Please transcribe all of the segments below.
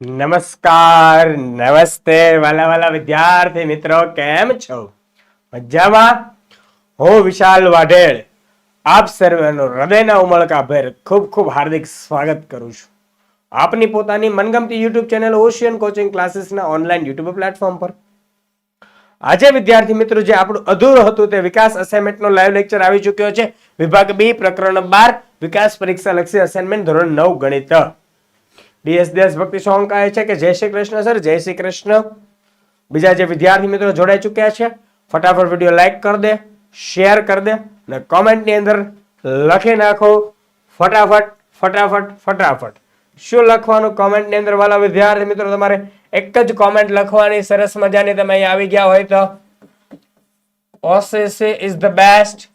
નમસ્કાર, નમસ્તે વાલા વાલા વિદ્યાર્થી મિત્રો, કેમ છો? મજામાં? હું વિશાલ વાઢેળ આપ સર્વેનું હૃદયના ઉમળકાભેર ખૂબ ખૂબ હાર્દિક સ્વાગત કરું છું. આપની પોતાની મનગમતી યુટ્યુબ ચેનલ ઓશિયન કોચિંગ ક્લાસીસના ઓનલાઈન યુટ્યુબ પ્લેટફોર્મ પર. આજે વિદ્યાર્થી મિત્રો, જે આપણું અધૂરું હતું તે વિકાસ અસાઇનમેન્ટનો લાઈવ લેક્ચર આવી ચૂક્યો છે. વિભાગ બી પ્રકરણ બાર, વિકાસ પરીક્ષા લક્ષી અસાઇનમેન્ટ ધોરણ નવ ગણિત. ડીએસ દેશભક્તિ સોંગ કહે છે કે જય શ્રી કૃષ્ણ સર, જય શ્રી કૃષ્ણ. બીજા જે વિદ્યાર્થી મિત્રો જોડાઈ ચૂક્યા છે, ફટાફટ વીડિયો લાઈક કરી દે, શેર કરી દે અને કોમેન્ટની અંદર લખી નાખો. ફટાફટ ફટાફટ ફટાફટ. શું લખવાનું કોમેન્ટની અંદર વાલા વિદ્યાર્થી મિત્રો? તમારે એક જ કોમેન્ટ લખવાની સરસ મજાની તમે અહીં આવી ગયા હોય તો. ઓસીસી ઇઝ ધ બેસ્ટ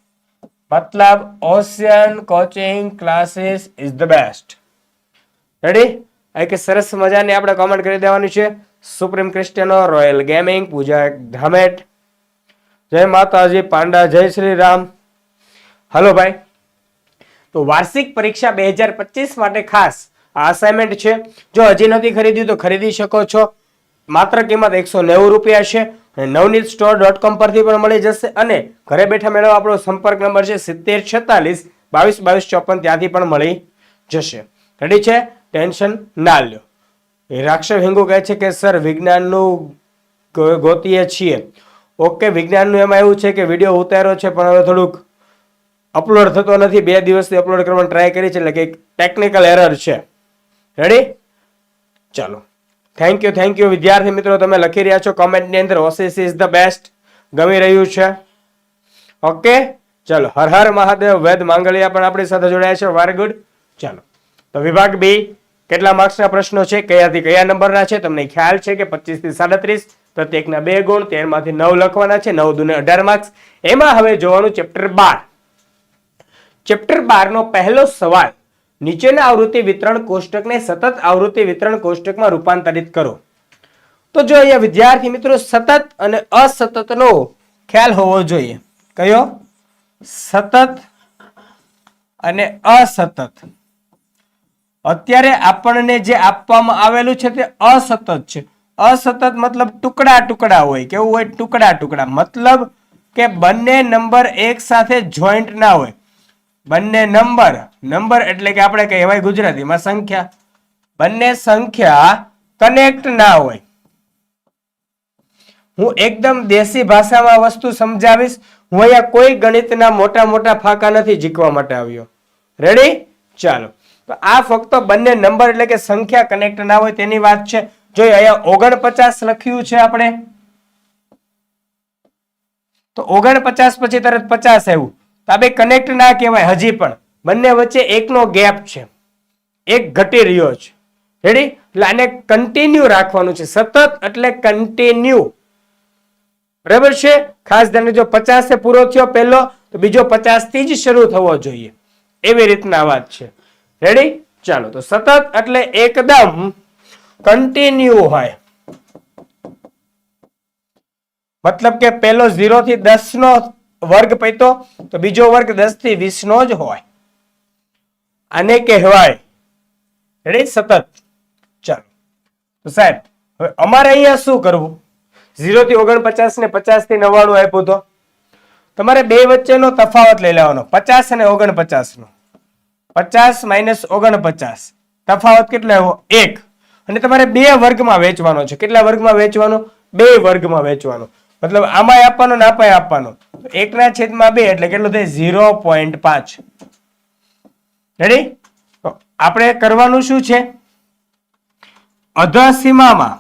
મતલબ Ocean coaching classes is the best ready એક સરસ મજાની આપણે કોમેન્ટ કરી દેવાની છે. Supreme Cristiano Royal Gaming Pooja Dhamet. જય માતાજી, પાંડા, જય શ્રી રામ હલો ભાઈ. તો વાર્ષિક પરીક્ષા બે હજાર પચીસ માટે ખાસ આ અસાઇનમેન્ટ છે. જો હજી નથી ખરીદ્યું તો ખરીદી શકો છો. માત્ર કિંમત એકસો નેવું રૂપિયા છે. નવનીત સ્ટોર ડોટ કોમ પરથી પણ મળી જશે. અને ઘરે બેઠા મેળવવા આપણો સંપર્ક નંબર છે સિત્તેર છેતાલીસ બાવીસ બાવીસ ચોપન ત્યાંથી પણ મળી જશે. રેડી છે? ટેન્શન ના લ્યો. રાક્ષસ હિંગુ કહે છે કે, સર, વિજ્ઞાનનું ગોતીએ છીએ. ઓકે, વિજ્ઞાનનું એમાં એવું છે કે, વીડિયો ઉતાર્યો છે, પણ હવે થોડુંક અપલોડ થતો નથી. બે દિવસથી અપલોડ કરવાની ટ્રાય કરી છે, એટલે કે ટેકનિકલ એરર છે. રેડી ચાલો. થેન્ક યુ થેન્ક યુ વિદ્યાર્થી મિત્રો, તમે લખી રહ્યા છો કોમેન્ટની અંદર ઓસિસ ઇઝ ધ બેસ્ટ ગમી રહ્યું છે. ઓકે? ચાલો. હર હર મહાદેવ. વેદ માંગલિયા પણ આપણી સાથે જોડાયા છે. વેરી ગુડ ચાલો. તો વિભાગ બી કેટલા માર્ક્સના પ્રશ્નો છે, કયાથી કયા નંબરના છે, તમને ખ્યાલ છે કે પચીસથી સાડત્રીસ, પ્રત્યેકના બે ગુણ, તેરમાંથી નવ લખવાના છે, નવ દુને અઢાર માર્ક્સ. એમાં હવે જોવાનું ચેપ્ટર બાર. ચેપ્ટર બાર નો પહેલો સવાલ, નીચેના આવૃત્તિ વિતરણ કોષ્ટકને સતત આવૃત્તિ વિતરણ કોષ્ટકમાં રૂપાંતરિત કરો. તો જો અહીંયા વિદ્યાર્થી મિત્રો સતત અને અસતતનો ખ્યાલ હોવો જોઈએ. કયો? સતત અને અસતત. અત્યારે આપણને જે આપવામાં આવેલું છે તે અસતત છે. અસતત મતલબ ટુકડા ટુકડા હોય, કેવું હોય ટુકડા ટુકડા. મતલબ કે બંને નંબર એક સાથે જોઈન્ટ ના હોય. બંને નંબર નંબર એટલે કે આપણે કહેવાય ગુજરાતીમાં સંખ્યા. બંને સંખ્યા કનેક્ટ ના હોય. હું એકદમ દેશી ભાષામાં વસ્તુ સમજાવીશ. હું અહીંયા કોઈ ગણિતના મોટા મોટા ફાંકા નથી જીકવા માટે આવ્યો. રેડી ચાલો. તો આ ફક્ત બંને નંબર એટલે કે સંખ્યા કનેક્ટ ના હોય તેની વાત છે. જો અહીંયા ઓગણપચાસ લખ્યું છે આપણે, તો ઓગણપચાસ પછી તરત પચાસ આવ્યું. તો આ બે કનેક્ટ ના કહેવાય હજી પણ. બંને વચ્ચે એકનો ગેપ છે. એક ઘટી રહ્યો છે. રેડી એટલે આને કન્ટિન્યુ રાખવાનું છે. સતત એટલે કન્ટિન્યુ બરાબર છે? ખાસ ધ્યાન જો પચાસ પૂરો થયો પહેલો, તો બીજો પચાસથી જ શરૂ થવો જોઈએ. એવી રીતના વાત છે. રેડી ચાલો, તો સતત એટલે એકદમ કન્ટિન્યુ હોય. મતલબ કે પેલો ઝીરો થી દસ નો વર્ગ પૈતો, તો બીજો વર્ગ દસથી વીસ નો જ હોય. આને કહેવાય. રેડી સતત. ચાલો. તો સાહેબ, હવે અમારે અહીંયા શું કરવું? ઝીરો થી ઓગણપચાસ ને પચાસથી નવ્વાણું આપ્યું તો? તમારે બે વચ્ચેનો તફાવત લઈ લેવાનો. પચાસ અને ઓગણપચાસ નો પચાસ માઇનસ ઓગણપચાસ. તફાવત કેટલો એક. અને તમારે બે વર્ગમાં વેચવાનો છે. કેટલા વર્ગમાં વેચવાનો બે વર્ગમાં વેચવાનો મતલબ આમાં આપવાનો ને આપાય આપવાનો. એકના છેદમાં બે એટલે કેટલું થાય? ઝીરો પોઈન્ટ પાંચ. રેડી તો આપણે કરવાનું શું છે? અધ સીમામાં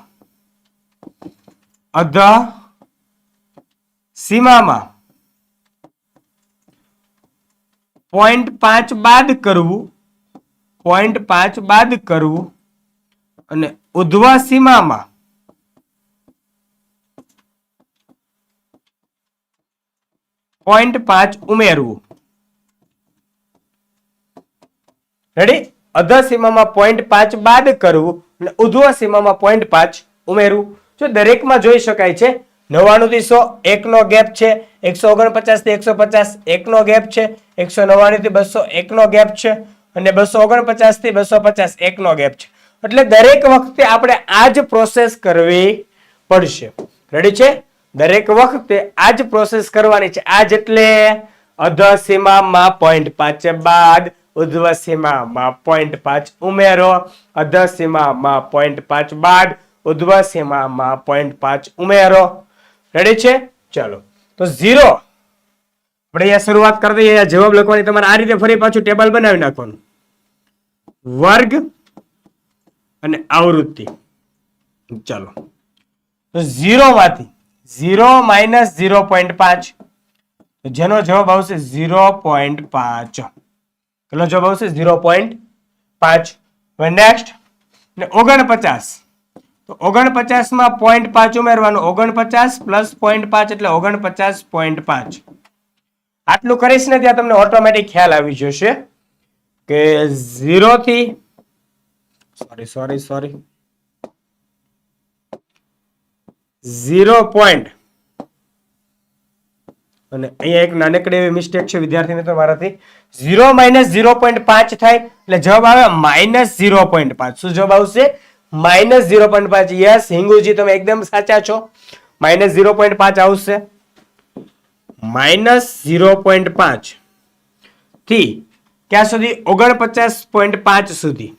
અધ સીમામાં પોઈન્ટ પાંચ બાદ કરવું પોઈન્ટ પાંચ બાદ કરવું અને ઉધવા સીમામાં પોઈન્ટ પાંચ ઉમેરવું. રેડી અધ સીમામાં પોઈન્ટ પાંચ બાદ કરવું અને ઉધ્વ સીમામાં પોઈન્ટ પાંચ ઉમેરવું. જો દરેકમાં જોઈ શકાય છે નવ્વાણું થી સો એકનો ગેપ છે, એકસો ઓગણપચાસથી એકસો પચાસ એકનો ગેપ છે, એકસો નવ્વાણુંથી બસો એકનો ગેપ છે અને બસો ઓગણપચાસથી બસો પચાસ એકનો ગેપ છે. એટલે દરેક વખતે આપણે આ જ પ્રોસેસ કરવી પડશે. રેડી છે? દરેક વખતે આ જ પ્રોસેસ કરવાની છે. આ જેટલે અધ સીમામાં પોઈન્ટ પાંચ બાદ ઉધ્વ સીમામાં પાંચ ઉમેરો અધ પોઈન્ટ પાંચ બાદ ઉધ્વ પોઈન્ટ પાંચ ઉમેરો. રેડી છે? ચાલો. તો ઝીરો આપણે અહીંયા શરૂઆત કરી દઈએ, અહીંયા જવાબ લખવાની. તમારે આ રીતે ફરી પાછું ટેબલ બનાવી નાખવાનું. વર્ગ અને આવૃત્તિ. ચાલો. તો ઝીરો માંથી ઝીરો માઇનસ ઝીરો પોઈન્ટ પાંચ. જેનો જવાબ આવશે ઝીરો પોઈન્ટ પાંચ. કેટલો જવાબ આવશે? ઝીરો પોઈન્ટ પાંચ. નેક્સ્ટ ને ઓગણપચાસ. તો ઓગણપચાસમાં પોઈન્ટ પાંચ ઉમેરવાનું. ઓગણપચાસ પ્લસ પોઈન્ટ પાંચ એટલે ઓગણપચાસ પોઈન્ટ પાંચ. આટલું કરીશ ને ત્યાં તમને ઓટોમેટિક ખ્યાલ આવી જશે કે ઝીરો થી sorry sorry sorry zero point અને અહીંયા એક નાનકડી એવી મિસ્ટેક છે, વિદ્યાર્થી મિત્રો, મારાથી. ઝીરો માઇનસ ઝીરો પોઈન્ટ પાંચ થાય, એટલે જવાબ આવે માઇનસ ઝીરો પોઈન્ટ પાંચ. શું જવાબ આવશે? માઇનસ ઝીરો પોઈન્ટ પાંચ. યસ, હિંગુજી, તમે એકદમ સાચા છો. માઇનસ ઝીરો પોઈન્ટ પાંચ આવશે. માઇનસ ઝીરો પોઈન્ટ પાંચ. થી ક્યાં સુધી? ઓગણપચાસ પોઈન્ટ પાંચ સુધી.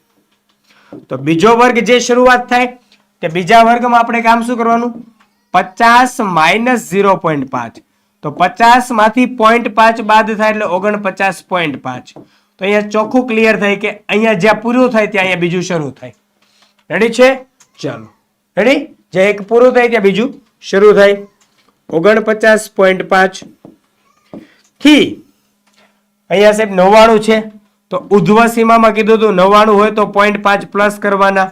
તો બીજો વર્ગ જે શરૂઆત થાય, તે બીજા વર્ગમાં આપણે કામ શું કરવાનું? પચાસ માઇનસ ઝીરો પોઈન્ટ પાંચ. તો પચાસમાંથી પોઈન્ટ પાંચ બાદ થાય એટલે ઓગણપચાસ પોઈન્ટ પાંચ. તો અહીંયા ચોખ્ખું ક્લિયર થાય કે અહીંયા જ્યાં પૂરું થાય ત્યાં અહીંયા બીજું શરૂ થાય. રેડી છે? ચાલો. રેડી જે એક પૂરું થાય ત્યાં બીજું શરૂ થાય. ઓગણપચાસ પોઈન્ટ પાંચ. થી. અહીંયા સાહેબ નવ્વાણું છે. તો ઉધ્વ સીમામાં કીધું હતું નવ્વાણું હોય તો પોઈન્ટ પાંચ પ્લસ કરવાના.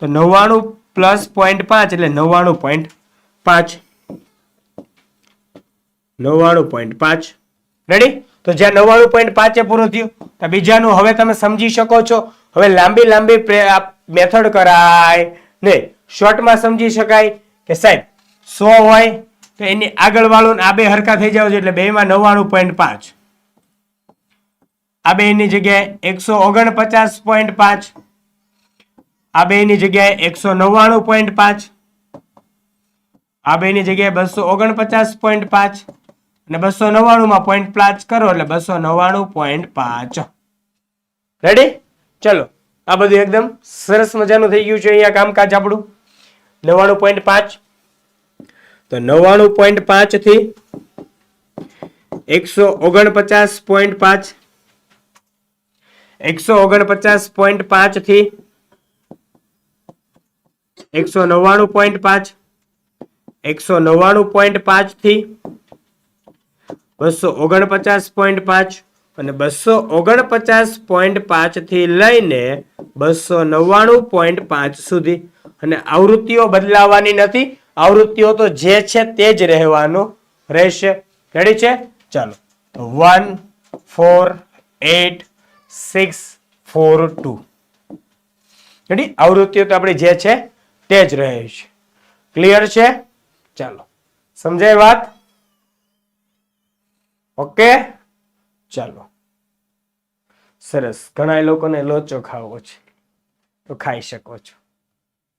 તો નવ્વાણું પ્લસ પોઈન્ટ પાંચ એટલે નવ્વાણું પોઈન્ટ પાંચ. નવ્વાણું પોઈન્ટ પાંચ. રેડી તો જ્યાં નવ્વાણું પોઈન્ટ પાંચે પૂરું થયું તો બીજાનું હવે તમે સમજી શકો છો. હવે લાંબી લાંબી મેથડ કરાય. ને શોર્ટમાં સમજી શકાય કે સાહેબ, સો હોય તો એની આગળ વાળું આ બે હરખા થઈ જાવ એટલે બેમાં નવ્વાણું પોઈન્ટ પાંચ. આ બે ની જગ્યાએ એકસો ઓગણપચાસ પોઈન્ટ પાંચ. આ બે ની જગ્યાએ એકસો નવ્વાણું પોઈન્ટ પાંચ. આ બે ની જગ્યાએ બસો ઓગણપચાસ પોઈન્ટ પાંચ. અને બસો નવ્વાણું માં પોઈન્ટ પાંચ કરો એટલે બસો નવ્વાણું પોઈન્ટ પાંચ. રેડી ચલો. આ બધું એકદમ સરસ મજાનું થઈ ગયું છે અહીંયા કામકાજ આપણું. નવ્વાણું પોઈન્ટ પાંચ. તો નવ્વાણું પોઈન્ટ પાંચથી એકસો ઓગણપચાસ પોઈન્ટ પાંચ. એકસો ઓગણપચાસ પોઈન્ટ પાંચથી એકસો નવ્વાણું પોઈન્ટ પાંચ. એકસો નવ્વાણું પોઈન્ટ પાંચથી બસો ઓગણપચાસ પોઈન્ટ પાંચ. અને બસો ઓગણપચાસ પોઈન્ટ પાંચથી લઈને બસો નવ્વાણું પોઈન્ટ પાંચ સુધી. અને આવૃત્તિઓ બદલાવાની નથી. આવૃત્તિઓ તો જે છે તે જ રહેવાનું રહેશે. રેડી છે? ચાલો. One, four, eight, six, four, two. Ready આવૃત્તિઓ તો આપણી જે છે તે જ રહે છે ક્લિયર છે? ચાલો. સમજાય વાત? ઓકે ચાલો. સરસ. ઘણા લોકોને લોચો ખાવો છે. તો ખાઈ શકો છો.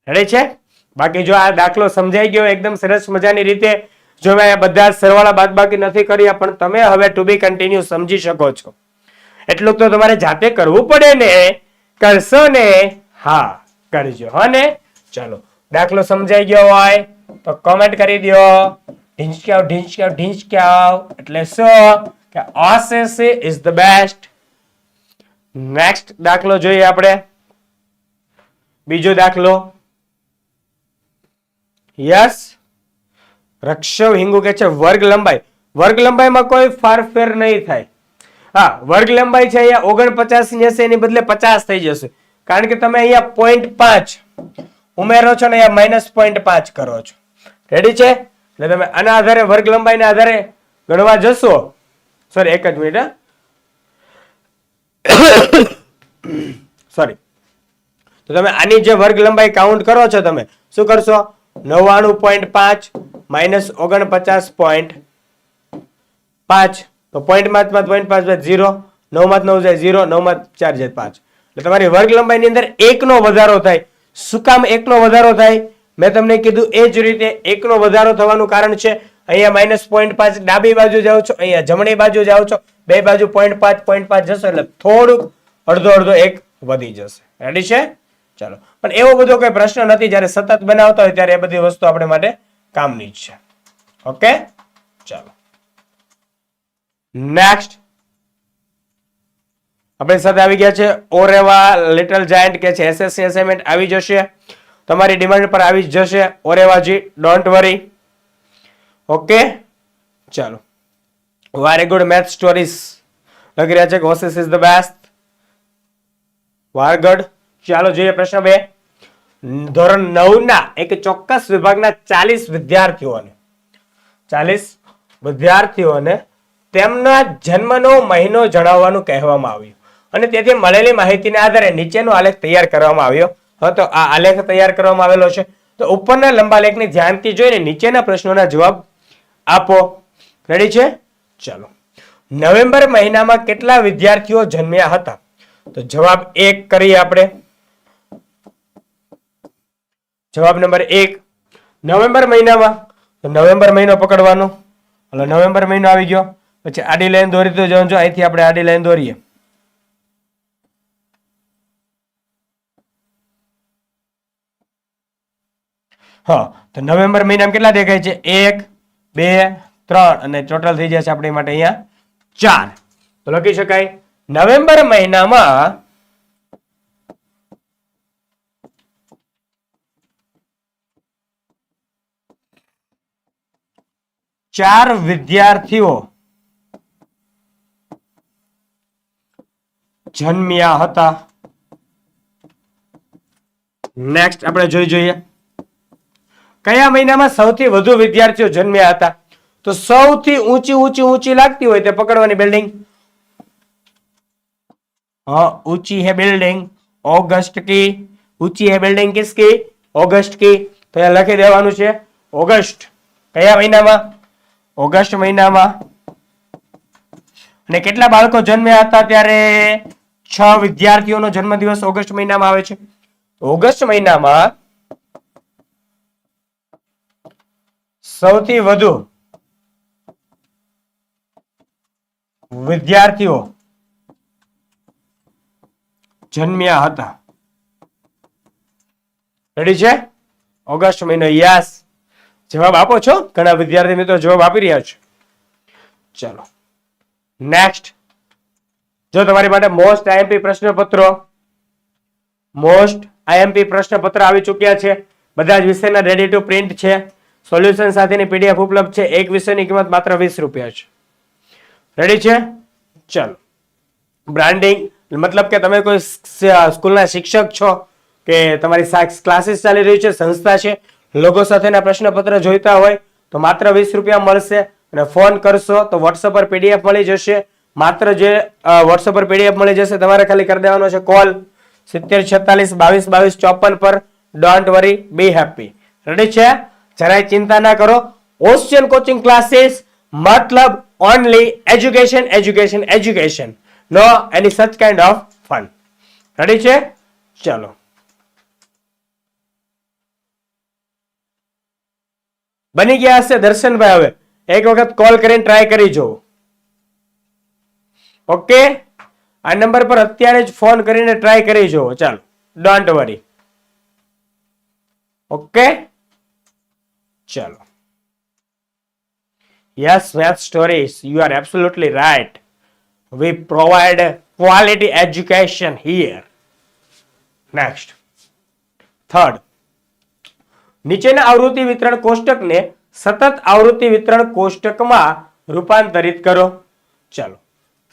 રેડી છે? બાકી જો આ દાખલો સમજાઈ ગયો, એકદમ સરસ મજાની રીતે. જો મેં બધા સરવાળા બાદ બાકી નથી કર્યા, પણ તમે હવે ટુ બી કન્ટિન્યુ સમજી શકો છો. એટલું તો તમારે જાતે કરવું પડે ને? કરશો ને? હા, કરજો. હા ને? ચલો. દાખલો સમજાઈ ગયો હોય, તો કોમેન્ટ કરી દો. ઢીંચક્યાવ ઢીંચક્યાવ ઢીંચક્યાવ એટલે શું? કે OCC is the best next દાખલો જોઈએ આપણે. બીજો દાખલો. યસ રક્ષવ હિંગુ કે છે, વર્ગ લંબાઈ. વર્ગ લંબાઈમાં કોઈ ફારફેર નહીં થાય. હા, વર્ગ લંબાઈ છે અહીંયા ઓગણપચાસની હશે, એની બદલે પચાસ થઈ જશે. કારણ કે તમે અહીંયા પોઈન્ટ પાંચ ઉમેરો છો ને અહીંયા માઇનસ પોઈન્ટ પાંચ કરો છો. રેડી છે? એટલે તમે આના આધારે વર્ગ લંબાઈના આધારે ગણવા જશો. સોરી એક જ મિનિટ સોરી તો તમે આની જે વર્ગ લંબાઈ કાઉન્ટ કરો છો તમે, શું કરશો? નવ્વાણું પોઈન્ટ પાંચ માઇનસ ઓગણપચાસ પોઈન્ટ પાંચ. તો પોઈન્ટમાં પોઈન્ટ પાંચ બાદ ઝીરો નવમાં નવ જાય ઝીરો નવમાં ચાર જાય પાંચ. એટલે તમારી વર્ગ લંબાઈની અંદર એકનો વધારો થાય. શું કામ એકનો વધારો થાય? મેં તમને કીધું એ જ રીતે એકનો વધારો થવાનું કારણ છે. અહીંયા માઇનસ પોઈન્ટ પાંચ, ડાબી બાજુ જાઓ છો, અહીંયા જમણી બાજુ જાઓ છો, બે બાજુ પોઈન્ટ પાંચ પોઈન્ટ પાંચ જશો એટલે થોડુંક અડધો અડધો એક વધી જશે. રેડી છે? ચાલો. પણ એવો બધો કોઈ પ્રશ્ન નથી, જ્યારે સતત બનાવતા હોય ત્યારે એ બધી વસ્તુ આપણે માટે કામની જ છે. ઓકે ચાલો. નેક્સ્ટ આપણી સાથે આવી ગયા છે ઓરેવા લિટલ જાયન્ટ કે છે એસએસસી અસાઇનમેન્ટ આવી જશે. તમારી ડિમાન્ડ પર આવી જશે ઓરેવાજી ડોન્ટ વરી ઓકે? ચાલો. વેરી ગુડ મેથ સ્ટોરીઝ લખી રહ્યા છે કે ઇઝ ધ બેસ્ટ વારગઢ ચાલો જોઈએ પ્રશ્ન બે. ધોરણ નવ ના એક ચોક્કસ વિભાગના ચાલીસ વિદ્યાર્થીઓને ચાલીસ વિદ્યાર્થીઓને તેમના જન્મનો મહિનો જણાવવાનું કહેવામાં આવ્યું. અને તેથી મળેલી માહિતીના આધારે નીચેનો આલેખ તૈયાર કરવામાં આવ્યો હતો. આ આલેખ તૈયાર કરવામાં આવેલો છે. તો ઉપરના લંબા લેખની ધ્યાનથી જોઈને નીચેના પ્રશ્નોના જવાબ આપો. રેડી છે? ચાલો. નવેમ્બર મહિનામાં કેટલા વિદ્યાર્થીઓ જન્મ્યા હતા? તો જવાબ એક કરીએ આપણે. જવાબ નંબર એક. નવેમ્બર મહિનામાં. તો નવેમ્બર મહિનો પકડવાનો. એટલે નવેમ્બર મહિનો આવી ગયો. પછી આડી લાઈન દોરી તો જવાનું અહીંથી આપણે આડી લાઈન દોરીએ. હા, તો નવેમ્બર મહિનામાં કેટલા દેખાય છે? એક બે, ત્રણ અને ટોટલ થઈ જશે આપણી માટે અહીંયા ચાર. તો લખી શકાય, નવેમ્બર મહિનામાં ચાર વિદ્યાર્થીઓ જન્મ્યા હતા. નેક્સ્ટ આપણે જોઈ જોઈએ. કયા મહિનામાં સૌથી વધુ વિદ્યાર્થીઓ જન્મ્યા હતા તો સૌથી ઊંચી ઊંચી ઊંચી લાગતી હોય તે પકડવાની બિલ્ડિંગ हाँ ऊंची है बिल्डिंग ऑगस्ट की ऊंची है बिल्डिंग किसकी ऑगस्ट की તો અહીંયા લખી દેવાનું છે ઓગસ્ટ કયા મહિનામાં ઓગસ્ટ મહિનામાં અને કેટલા બાળકો જન્મ્યા હતા ત્યારે છ વિદ્યાર્થીઓનો જન્મદિવસ ઓગસ્ટ મહિનામાં આવે છે ઓગસ્ટ મહિનામાં સૌથી વધુ વિદ્યાર્થીઓ જન્મ્યા હતા. રેડી છે? ઓગસ્ટ મહિનો, યસ. જવાબ આપો છો? ઘણા વિદ્યાર્થી મિત્રો જવાબ આપી રહ્યા છો. ચલો. નેક્સ્ટ જો તમારી માટે મોસ્ટ આઈએમપી પ્રશ્નપત્રો મોસ્ટ આઈએમપી પ્રશ્નપત્ર આવી ચૂક્યા છે, બધા જ વિષયના રેડી ટુ પ્રિન્ટ છે. સોલ્યુશન સાથેની પીડીએફ ઉપલબ્ધ છે. એક વિષયની કિંમત માત્ર વીસ રૂપિયા છે. રેડી છે? ચલો. બ્રાન્ડિંગ મતલબ કે તમે કોઈ સ્કૂલના શિક્ષક છો કે તમારી ક્લાસીસ ચાલી રહી છે, સંસ્થા છે, લોકો સાથેના પ્રશ્નપત્ર જોઈતા હોય તો માત્ર વીસ રૂપિયા મળશે અને ફોન કરશો તો વોટ્સઅપ પર પીડીએફ મળી જશે. માત્ર જે વોટ્સઅપ પર પીડીએફ મળી જશે તમારે ખાલી કરી દેવાનો છે કોલ. સિત્તેર છેતાલીસ બાવીસ બાવીસ ચોપન પર. Don't worry be happy ready છે? જરાય ચિંતા ના કરો. ઓશિયન કોચિંગ ક્લાસીસ મતલબ only education education education no any such kind of fun ready છે? ચલો. બની ગયા હશે દર્શનભાઈ હવે. એક વખત કોલ કરીને ટ્રાય કરી જુઓ ઓકે આ નંબર પર અત્યારે જ ફોન કરીને ટ્રાય કરી જુઓ ચાલો. ડોન્ટ વરી ઓકે ચાલો. Yes web stories you are absolutely right we provide quality education here next third નીચેના આવૃત્તિ વિતરણ કોષ્ટકને સતત આવૃત્તિ વિતરણ કોષ્ટકમાં રૂપાંતરિત કરો. ચાલો.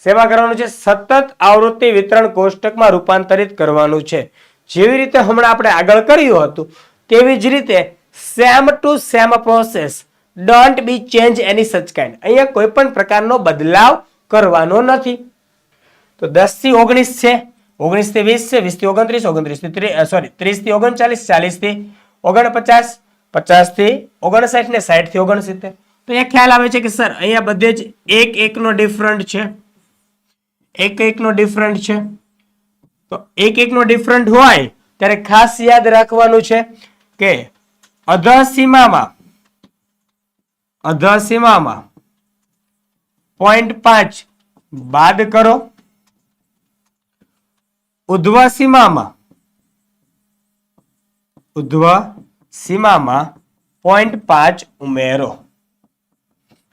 સેવા કરવાનું છે, સતત આવૃત્તિ વિતરણ કોષ્ટકમાં રૂપાંતરિત કરવાનું છે. જેવી રીતે હમણાં આપણે આગળ કર્યું હતું, તેવી જ રીતે same to same process don't be change any such kind અહીંયા કોઈ પણ પ્રકારનો બદલાવ કરવાનો નથી. તો દસથી ઓગણીસ છે. ઓગણીસથી વીસ છે. વીસથી ઓગણત્રીસ ઓગણત્રીસથી સોરી ત્રીસથી ઓગણચાલીસ, ચાલીસથી ઓગણપચાસ, પચાસથી ઓગણસાઠ ને સાઠથી ઓગણસિત્તેર. તો એ ખ્યાલ આવે છે કે, સર, અહીંયા બધે જ એક એકનો ડિફરન્ટ છે. એક એકનો ડિફરન્ટ છે. તો એક એકનો ડિફરન્ટ હોય, ત્યારે ખાસ યાદ રાખવાનું છે કે અધસીમામાં અધસીમામાં પોઈન્ટ પાંચ બાદ કરો. ઉધ્વ સીમામાં ઉધ્વ સીમામાં પોઈન્ટ પાંચ ઉમેરો.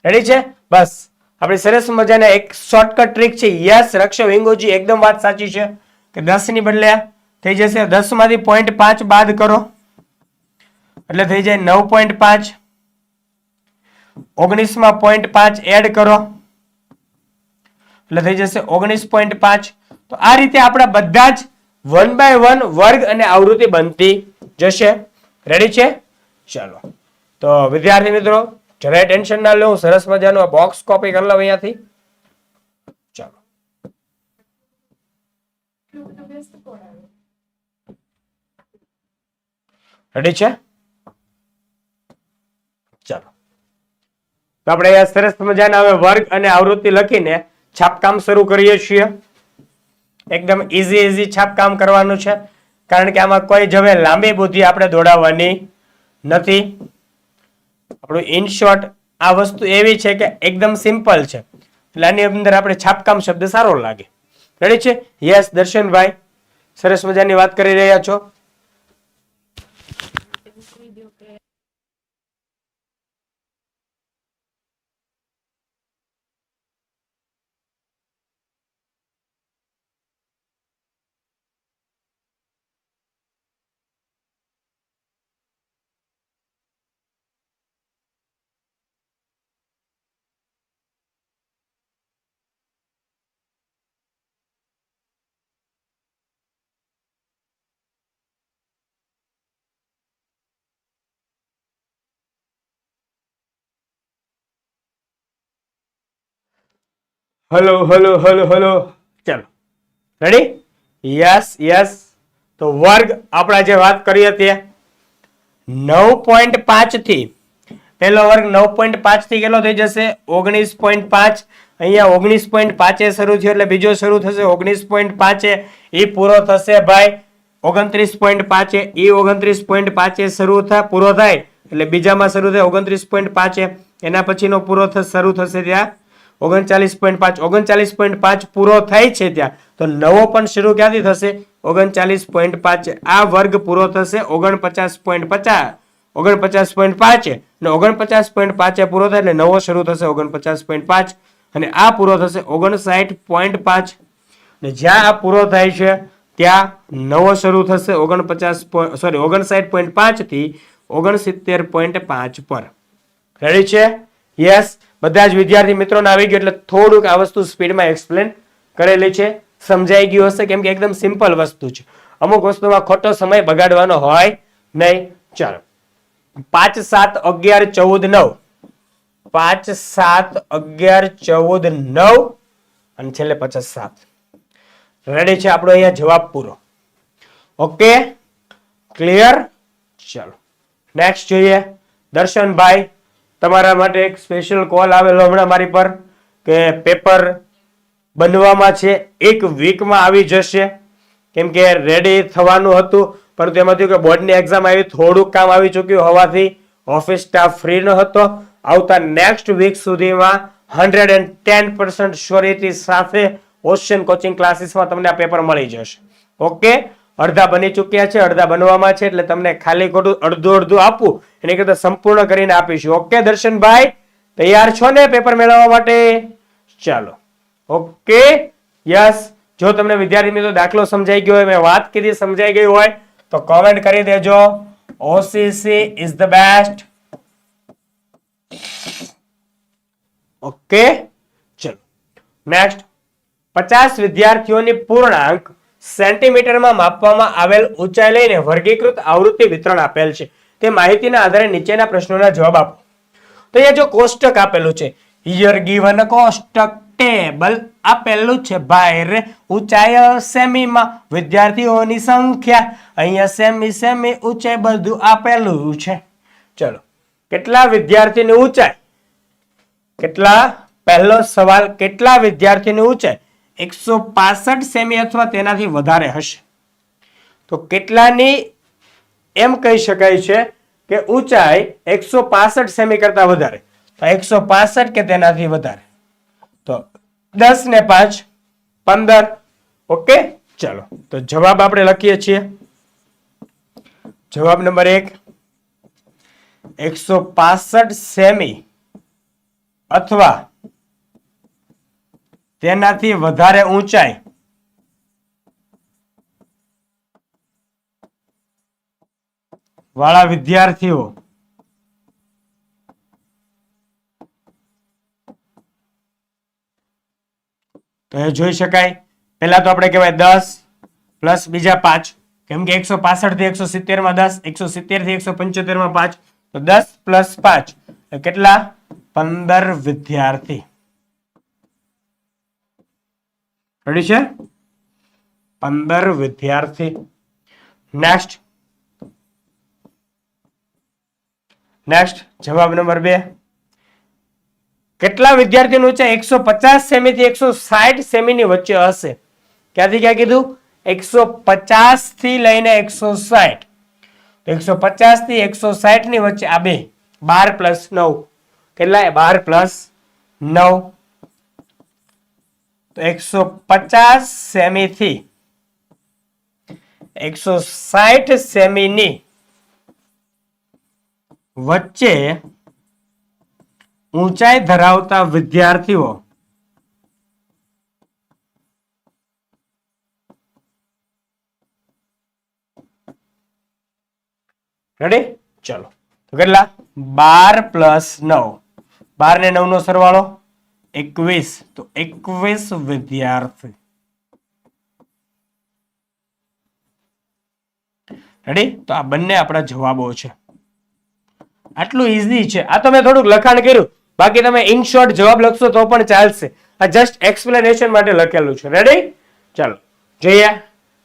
રેડી છે? બસ. આપણી સરસ મજાના એક શોર્ટકટ ટ્રીક છે. યસ રક્ષ વિંગોજી, એકદમ વાત સાચી છે. કે દસની બદલે થઈ જશે. દસમાંથી પોઈન્ટ પાંચ બાદ કરો. એટલે થઈ જાય નવ પોઈન્ટ પાંચ. ઓગણીસમાં પોઈન્ટ પાંચ એડ કરો. એટલે થઈ જશે ઓગણીસ પોઈન્ટ પાંચ. તો આ રીતે આપણા બધા જ વન બાય વન વર્ગ અને આવૃત્તિ બનતી જશે. રેડી છે? ચાલો. તો વિદ્યાર્થી મિત્રો, જરાય ટેન્શન ના લો, સરસ મજાનું બોક્સ કોપી કરી લઉં અહીંયાથી. ચાલો. રેડી છે ચાલો તો આપણે અહીંયા સરસ મજાના હવે વર્ગ અને આવૃત્તિ લખીને છાપકામ શરૂ કરીએ છીએ. એકદમ ઇઝી ઈઝી છાપકામ કરવાનું છે. કારણ કે આમાં કોઈ જ હવે લાંબી બુદ્ધિ આપણે દોડાવવાની નથી. આપણું ઇન શોર્ટ આ વસ્તુ એવી છે કે એકદમ સિમ્પલ છે. એટલે આની અંદર આપણે છાપકામ શબ્દ સારો લાગે. રેડી છે? યસ દર્શનભાઈ, સરસ મજાની વાત કરી રહ્યા છો. Hello hello hello hello. ચાલો. રેડી યસ યસ તો વર્ગ આપણા જે વાત કરી હતી નવ પોઈન્ટ પાંચથી. પહેલો વર્ગ નવ પોઈન્ટ પાંચથી કેટલો થઈ જશે? ઓગણીસ પોઈન્ટ પાંચ. અહીંયા ઓગણીસ પોઈન્ટ પાંચે શરૂ થયો એટલે બીજો શરૂ થશે ઓગણીસ પોઈન્ટ પાંચે એ. પૂરો થશે ભાઈ ઓગણત્રીસ પોઈન્ટ પાંચે એ. ઓગણત્રીસ પોઈન્ટ પાંચે શરૂ થાય પૂરો થાય. એટલે બીજામાં શરૂ થાય ઓગણત્રીસ પોઈન્ટ પાંચે એના પછીનો પૂરો શરૂ થશે ત્યાં ઓગણચાલીસ પોઈન્ટ પાંચ, ઓગણચાલીસ પોઈન્ટ પાંચ પૂરો થાય છે ત્યાં. તો નવો પણ શરૂ ક્યાંથી થશે? ઓગણચાલીસ પોઈન્ટ પાંચ આ વર્ગ પૂરો થશે ઓગણપચાસ પોઈન્ટ પચાસ. ઓગણપચાસ પોઈન્ટ પાંચે અને ઓગણપચાસ પોઈન્ટ પાંચે પૂરો થાય એટલે નવો શરૂ થશે ઓગણપચાસ પોઈન્ટ પાંચ અને આ પૂરો થશે ઓગણસાઠ પોઈન્ટ પાંચ. ને જ્યાં આ પૂરો થાય છે, ત્યાં નવો શરૂ થશે ઓગણપચાસ સોરી ઓગણસાઠ પોઈન્ટ પાંચથી ઓગણસિત્તેર પોઈન્ટ પાંચ પર. રેડી છે? યસ બધા જ વિદ્યાર્થી મિત્રોને આવી ગયું એટલે થોડુંક આ વસ્તુ સ્પીડમાં એક્સપ્લેન કરેલી છે. સમજાઈ ગયું હશે કેમ કે એકદમ સિમ્પલ વસ્તુ છે. અમુક વસ્તુમાં ખોટો સમય બગાડવાનો હોય નહીં. ચાલો. પાંચ સાત અગિયાર ચૌદ નવ. પાંચ સાત અગિયાર ચૌદ નવ અને છેલ્લે પચાસ સાત. રેડી છે આપણો અહીંયા જવાબ પૂરો. ઓકે ક્લિયર ચાલો. નેક્સ્ટ જોઈએ. દર્શનભાઈ તમારા માટે એક સ્પેશિયલ કોલ આવેલો હમણાં મારી પર કે પેપર બનવામાં છે. એક વીકમાં આવી જશે. કેમ કે રેડી થવાનું હતું, પરંતુ એમાં થયું કે બોર્ડની એક્ઝામ આવી, થોડુંક કામ આવી ચૂક્યું હોવાથી ઓફિસ સ્ટાફ ફ્રી ન હતો. આવતા નેક્સ્ટ વીક સુધીમાં hundred and ten percent surety સાથે ઓશિયન કોચિંગ ક્લાસીસમાં તમને આ પેપર મળી જશે. ઓકે અડધા બની ચૂક્યા છે, અડધા બનવામાં છે, એટલે તમને ખાલી ખોટું અડધું અડધું આપવું એની કરતા સંપૂર્ણ કરીને આપીશું. ઓકે, દર્શનભાઈ, તૈયાર છો ને પેપર મેળવવા માટે? ચાલો. Okay, yes. જો તમને વિદ્યાર્થી મિત્રો દાખલો સમજાઈ ગયો હોય, મેં વાત કીધી, સમજાઈ ગઈ હોય, તો કોમેન્ટ કરી દેજો. OCC is the best okay, ચલો. નેક્સ્ટ પચાસ વિદ્યાર્થીઓની પૂર્ણાંક. સેન્ટીમીટરમાં માપવામાં આવેલ ઊંચાઈ લઈને વર્ગીકૃત આવૃત્તિ વિતરણ આપેલ છે. તે માહિતીના આધારે નીચેના પ્રશ્નોના જવાબ આપો. તો અહીંયા જો કોષ્ટક આપેલું છે હિયર ગીવન કોષ્ટક ટેબલ આપેલું છે ભાઈ ઊંચાઈ સેમીમાં વિદ્યાર્થીઓની સંખ્યા. અહીંયા સેમી સેમી ઊંચાઈ બધું આપેલું છે. ચલો, કેટલા વિદ્યાર્થીની ઊંચાઈ? કેટલા? પહેલો સવાલ, કેટલા વિદ્યાર્થીની ઊંચાઈ? એકસો પાસઠ સેમી અથવા તેનાથી વધારે હશે. તો કેટલાની એમ કહી શકાય છે કે ઊંચાઈ એકસો પાસઠ સેમી કરતા વધારે. તો એકસો પાસઠ કે તેનાથી વધારે. તો દસ ને પાંચ, પંદર. ઓકે, ચલો. તો જવાબ આપણે લખીએ છીએ. જવાબ નંબર એક, એકસો પાસઠ સેમી અથવા તેનાથી વધારે ઊંચાઈ. વાળા વિદ્યાર્થીઓ, તો એ જોઈ શકાય. પહેલા તો આપણે કહેવાય દસ પ્લસ બીજા પાંચ. કેમ કે એકસો પાસઠથી એકસો સિત્તેરમાં દસ, એકસો સિત્તેરથી એકસો પંચોતેરમાં પાંચ. તો દસ પ્લસ પાંચ. કેટલા? પંદર વિદ્યાર્થી. રેડી છે? પંદર વિદ્યાર્થી. નેક્સ્ટ નેક્સ્ટ જવાબ નંબર બે. કેટલા વિદ્યાર્થીનું છે? એકસો પચાસ સેમી થી એકસો સાઠ સેમી ની વચ્ચે હશે. ક્યાંથી ક્યાં કીધું? એકસો પચાસથી લઈને એકસો સાઠ. એકસો પચાસથી એકસો સાઠની વચ્ચે આ બે. બાર પ્લસ નવ. કેટલા? બાર પ્લસ નવ. તો એકસો પચાસ સેમી થી એકસો સાઠ સેમી ની વચ્ચે ઊંચાઈ ધરાવતા વિદ્યાર્થીઓ રેડી ચલો તો કેટલા બાર પ્લસ નવ બાર ને નવ નો સરવાળો એકવીસ, તો એકવીસ વિદ્યાર્થી. રેડી તો આ બંને આપણા જવાબો છે. આટલું ઇઝી છે. આ તો મેં થોડુંક લખાણ કર્યું. બાકી તમે ઇન શોર્ટ જવાબ લખશો તો પણ ચાલશે. આ જસ્ટ એક્સપ્લેનેશન માટે લખેલું છે. રેડી ચાલો. જોઈએ.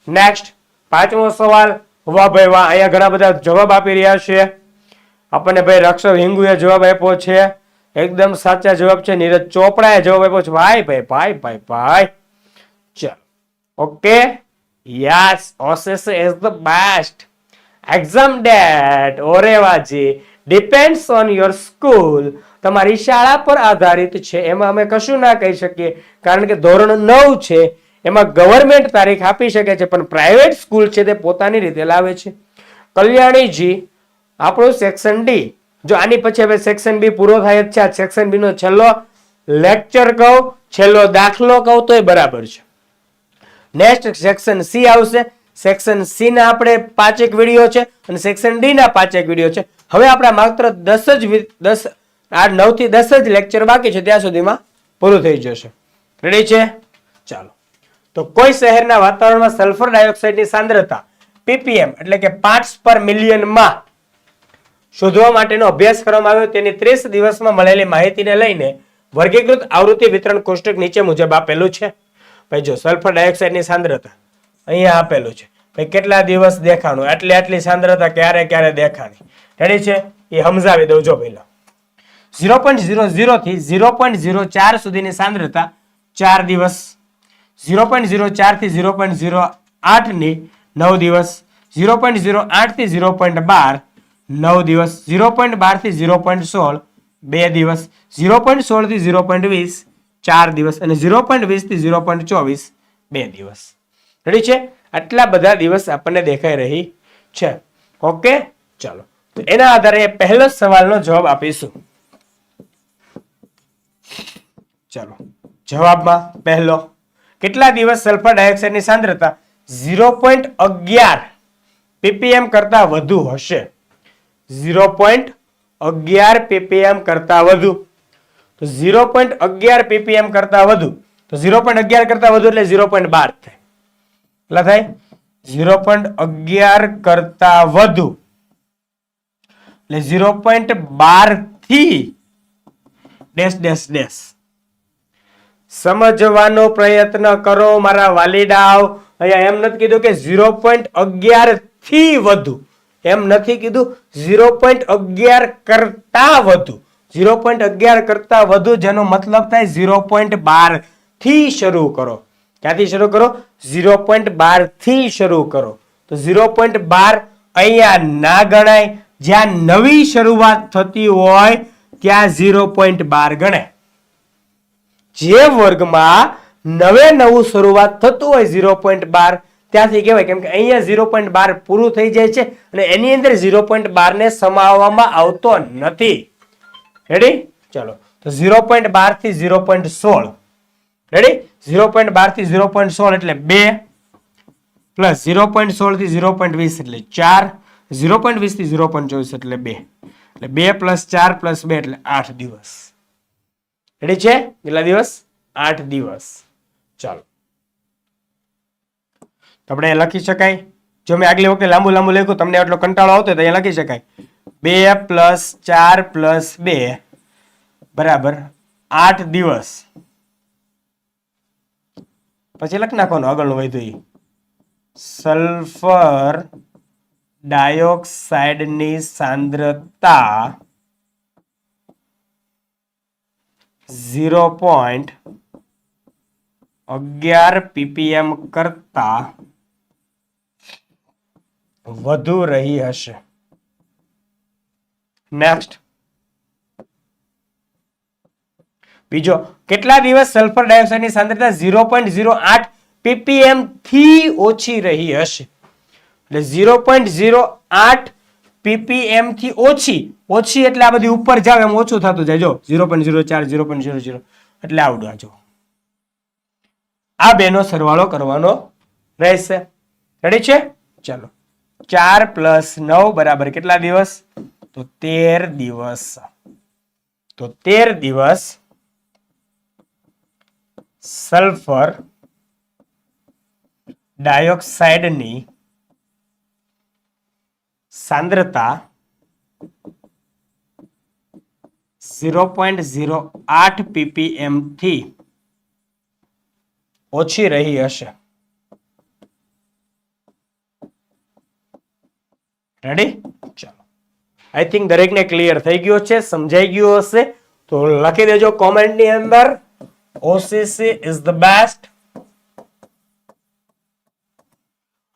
નેક્સ્ટ પાંચમો સવાલ. વાહ ભાઈ વાહ, અહીંયા ઘણા બધા જવાબ આપી રહ્યા છે. આપણને ભાઈ રક્ષક હિંગુએ જવાબ આપ્યો છે. એકદમ સાચા જવાબ છે. નીરજ ચોપડાએ જવાબ આપ્યો છે. ભાઈ ભાઈ ભાઈ ભાઈ ભાઈ. ચલો. Okay. Yes OCC is the best exam date ઓરેવાજી. Depends on your school તમારી શાળા પર આધારિત છે. એમાં અમે કશું ના કહી શકીએ. કારણ કે ધોરણ નવ છે. એમાં ગવર્મેન્ટ તારીખ આપી શકે છે, પણ પ્રાઇવેટ સ્કૂલ છે તે પોતાની રીતે લાવે છે. કલ્યાણીજી, આપણું સેક્શન ડી જો આની પછી હવે સેક્શન બી પૂરો થાય જ છે. આ સેક્શન બી નો છેલ્લો લેક્ચર કહું, છેલ્લો દાખલો કહું એ બરાબર છે. નેક્સ્ટ સેક્શન સી આવશે. સેક્શન સી ના આપણે પાંચેક વીડિયો છે અને સેક્શન ડી ના પાંચેક વીડિયો છે. હવે આપણા માત્ર દસ જ દસ આ નવથી દસ જ લેક્ચર બાકી છે ત્યાં સુધીમાં પૂરું થઈ જશે. રેડી છે? ચાલો. તો કોઈ શહેરના વાતાવરણમાં સલ્ફર ડાયોક્સાઇડની સાંદ્રતા પીપીએમ એટલે કે પાંચ પર મિલિયનમાં શોધવા માટેનો અભ્યાસ કરવામાં આવ્યો. તેની ત્રીસ દિવસમાં મળેલી માહિતીને લઈને વર્ગીકૃત આવૃત્તિ વિતરણ કોષ્ટક નીચે મુજબ આપેલું છે. ભાઈ, જો સલ્ફર ડાયોક્સાઇડની સાંદ્રતા અહીંયા આપેલું છે. ભાઈ, કેટલા દિવસ દેખાણું? આટલી આટલી સાંદ્રતા ક્યારે ક્યારે દેખાણી? રેડી છે? એ સમજાવી દઉં જો પહેલા. ઝીરો પોઈન્ટ ઝીરો ઝીરો થી ઝીરો પોઈન્ટ ઝીરો ચાર સુધીની સાંદ્રતા ચાર દિવસ. ઝીરો પોઈન્ટ ઝીરો ચારથી ઝીરો પોઈન્ટ ઝીરો આઠની નવ દિવસ. ઝીરો પોઈન્ટ ઝીરો આઠથી ઝીરો પોઈન્ટ બાર. નવ દિવસ ઝીરો પોઈન્ટ બારથી ઝીરો પોઈન્ટ સોળ, બે દિવસ ઝીરો પોઈન્ટ સોળથી ઝીરો પોઈન્ટ વીસ, ચાર દિવસ અને ઝીરો પોઈન્ટ વીસથી ઝીરો પોઈન્ટ ચોવીસ, બે દિવસ. રેડી છે? આટલા બધા દિવસ આપણને દેખાઈ રહી છે. ઓકે ચાલો. તો એના આધારે પહેલો સવાલનો જવાબ આપીશું. ચાલો. જવાબમાં પહેલો. કેટલા દિવસ સલ્ફર ડાયોક્સાઇડની સાંદ્રતા? ઝીરો પોઈન્ટ અગિયાર. પીપીએમ કરતા વધુ હશે. ઝીરો પોઈન્ટ અગિયાર પીપીએમ કરતા વધુ. તો ઝીરો પોઈન્ટ અગિયાર પીપીએમ કરતા વધુ. તો ઝીરો પોઈન્ટ અગિયાર કરતા વધુ એટલે ઝીરો પોઈન્ટ બાર થાય. એટલે થાય? ઝીરો પોઈન્ટ અગિયાર કરતા વધુ. એટલે ઝીરો પોઈન્ટ બારથી ડેશ ડેશ. સમજવાનો પ્રયત્ન કરો મારા વાલીડાઓ. અહીંયા એમ નથી કીધું કે ઝીરો પોઈન્ટ અગિયારથી વધુ. એમ નથી કીધું ઝીરો પોઈન્ટ અગિયાર કરતા વધુ. ઝીરો પોઈન્ટ અગિયાર કરતા વધુ, જેનો મતલબ થાય ઝીરો પોઈન્ટ બારથી શરૂ કરો. ક્યાંથી શરૂ કરો? ઝીરો પોઈન્ટ બારથી શરૂ કરો. તો ઝીરો પોઈન્ટ બાર અહીંયા ના ગણાય. જ્યાં નવી શરૂઆત થતી હોય, ત્યાં ઝીરો પોઈન્ટ બાર ગણાય. જે વર્ગમાં નવે નવું શરૂઆત થતું હોય ઝીરો પોઈન્ટ બાર ત્યાંથી કહેવાય કેમ કે અહીંયા ઝીરો પોઈન્ટ બાર પૂરું થઈ જાય છે અને એની અંદર ઝીરો પોઈન્ટ બાર ને સમાવવામાં આવતો નથી રેડી ચલો તો ઝીરો પોઈન્ટ બારથી ઝીરો પોઈન્ટ સોળ રેડી ઝીરો પોઈન્ટ બારથી ઝીરો પોઈન્ટ સોળ એટલે બે પ્લસ ઝીરો પોઈન્ટ સોળથી ઝીરો પોઈન્ટ વીસ એટલે ચાર ઝીરો પોઈન્ટ વીસથી ઝીરો પોઈન્ટ ચોવીસ એટલે બે એટલે બે પ્લસ ચાર પ્લસ બે એટલે આઠ દિવસ રેડી છે કેટલા દિવસ આઠ દિવસ ચાલો આપણે લખી શકાય. જો મેં આગલી વખતે લાંબુ લાંબુ લખ્યું, તમને આટલો કંટાળો આવતો તો અહીંયા લખી શકાય. બે પ્લસ ચાર પ્લસ બે. બરાબર. આઠ દિવસ. પછી લખી નાખવાનું આગળનું વધ્યું એ સલ્ફર ડાયોક્સાઇડની સાંદ્રતા ઝીરો પોઈન્ટ અગિયાર પીપીએમ કરતા વધુ રહી હશે. નેક્સ્ટ બીજો, કેટલા દિવસ સલ્ફર ડાયોક્સાઇડની સાંદ્રતા ઝીરો પોઈન્ટ ઝીરો આઠ પીપીએમથી ઓછી રહી હશે? એટલે ઝીરો પોઈન્ટ ઝીરો આઠ પીપીએમથી ઓછી ઓછી એટલે આ બધી ઉપર જાવ એમ ઓછું થતું જાય. જો ઝીરો પોઈન્ટ ઝીરો ચાર ઝીરો પોઈન્ટ ઝીરો ઝીરો એટલે આવડું જો. આ બેનો સરવાળો કરવાનો રહેશે. રેડી છે? ચાલો. ચાર પ્લસ નવ બરાબર કેટલા દિવસ? તો તેર દિવસ. તો તેર દિવસ સલ્ફર ડાયોક્સાઇડની સાંદ્રતા ઝીરો પોઈન્ટ ઝીરો આઠ પીપીએમથી ઓછી રહી હશે. રેડી ચાલો. આઈ થિંક દરેકને ક્લિયર થઈ ગયો છે, સમજાઈ ગયો હશે. તો લખી દેજો કોમેન્ટની અંદર ઓસીસી ઇઝ ધ બેસ્ટ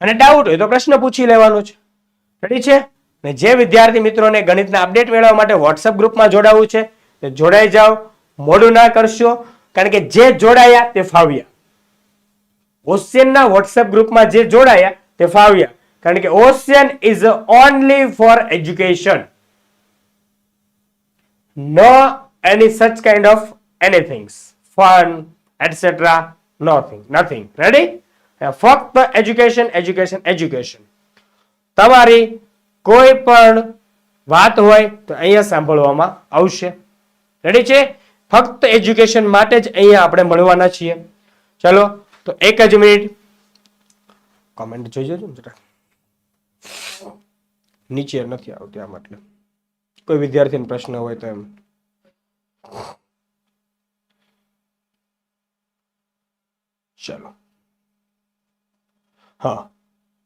અને ડાઉટ હોય તો પ્રશ્ન પૂછી લેવાનો છે. રેડી છે? ને જે વિદ્યાર્થી મિત્રોને ગણિતના અપડેટ મેળવવા માટે વોટ્સઅપ ગ્રુપમાં જોડાવવું છે, તે જોડાઈ જાઓ. મોડું ના કરશો, કારણ કે જે જોડાયા તે ફાવ્યા. ઓશિયનના વોટ્સઅપ ગ્રુપમાં જે જોડાયા તે ફાવ્યા. કારણ કે Ocean is only for education no any such kind of anything fun etcetera nothing nothing ready ફક્ત એજ્યુકેશન એજ્યુકેશન એજ્યુકેશન તમારી કોઈ પણ વાત હોય તો અહીંયા સાંભળવામાં આવશે. રેડી છે? ફક્ત એજ્યુકેશન માટે જ અહીંયા આપણે મળવાના છીએ. ચલો, તો એક જ મિનિટ. કોમેન્ટ જોઈ જજો જરા નીચે નથી આવતી આમ એટલે. કોઈ વિદ્યાર્થીને પ્રશ્ન હોય તો એમ. ચલો. હા.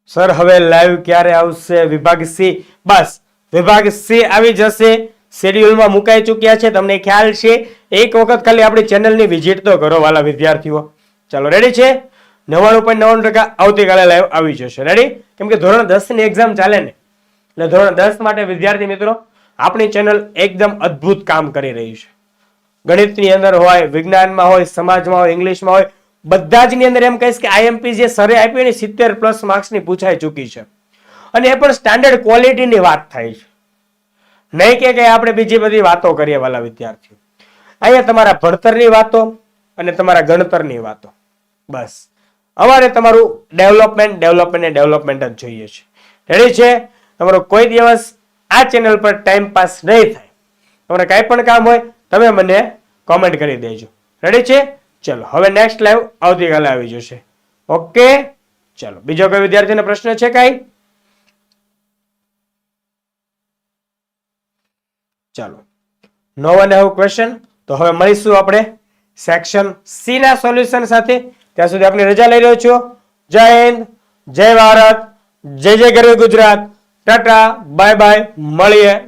સર, હવે લાઈવ ક્યારે આવશે? વિભાગ સી બસ, વિભાગ સી આવી જશે. શેડ્યુલમાં મુકાઈ ચૂક્યા છે. તમને ખ્યાલ છે. એક વખત ખાલી આપણી ચેનલની વિઝિટ તો કરો વાલા વિદ્યાર્થીઓ. ચાલો રેડી છે? નવ્વાણું પોઈન્ટ નવ્વાણું ટકા આવતીકાલે લાઈવ આવી જશે. રેડી કેમ કે ધોરણ દસની એક્ઝામ ચાલે ને. એટલે ધોરણ દસ માટે, વિદ્યાર્થી મિત્રો, આપણી ચેનલ એકદમ અદ્ભુત કામ કરી રહી છે. ગણિતની અંદર હોય, વિજ્ઞાનમાં હોય, સમાજમાં હોય, ઇંગ્લિશમાં હોય, બધા જ ની અંદર એમ કહીશ કે આઈએમપી જે સરે આપી એની સિત્તેર પ્લસ માર્ક્સની પૂછાઈ ચૂકી છે. અને એ પણ સ્ટાન્ડર્ડ ક્વોલિટીની વાત થાય છે. નહીં કે કંઈ આપણે બીજી બધી વાતો કરીએ વાલા વિદ્યાર્થીઓ. અહીંયા તમારા ભણતરની વાતો અને તમારા ગણતરની વાતો. બસ. અમારે તમારું ડેવલપમેન્ટ ડેવલપમેન્ટ ડેવલપમેન્ટ જ જોઈએ છે. રેડી છે? તમારો કોઈ દિવસ આ ચેનલ પર ટાઈમ પાસ નહીં થાય. તમારે કાંઈ પણ કામ હોય, તમે મને કોમેન્ટ કરી દેજો. રેડી છે? ચલો, હવે નેક્સ્ટ લાઈવ આવતીકાલે આવી જશે. ઓકે ચલો, બીજો કોઈ વિદ્યાર્થીનો પ્રશ્ન છે કાંઈ? ચાલો નો વન હેવ ક્વેશ્ચન તો હવે મળીશું આપણે સેક્શન સી ના સોલ્યુશન સાથે. ત્યાં સુધી આપની રજા લઈ રહ્યો છું. જય હિન્દ, જય ભારત, જય જય ગરવી ગુજરાત. ટાટા, બાય બાય, મળીએ.